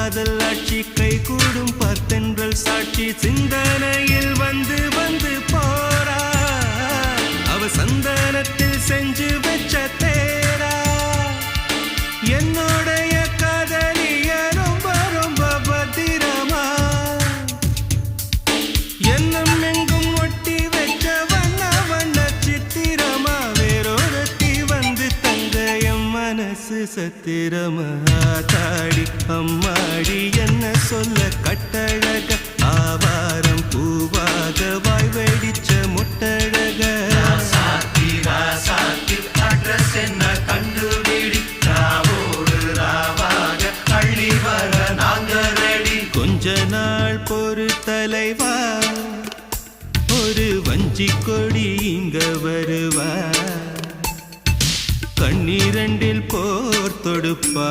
காதல் ஆட்சி கை கூடும் பத்தென்றல் சாட்சி சிந்தனையில் வந்து வந்து போறா அவ சந்தனத்தில் செஞ்சு வச்ச தேரா. என்னுடைய காதலிய ரொம்ப ரொம்ப பத்திரமா. என்னும் மனசு சத்திரமா தாடி அம்மாடி என்ன சொல்ல கட்டழக? ஆவாரம் பூவாக வாய் வெடிச்ச முட்டழக. என்ன கண்டுபிடி? ராவோடு ராவாக அள்ளி வர நாங்க ரெடி. கொஞ்ச நாள் பொறு தலைவா ஒரு வஞ்சி கொடி இங்க வருவா. கண்ணீரண்டில் போர் தொடுப்பா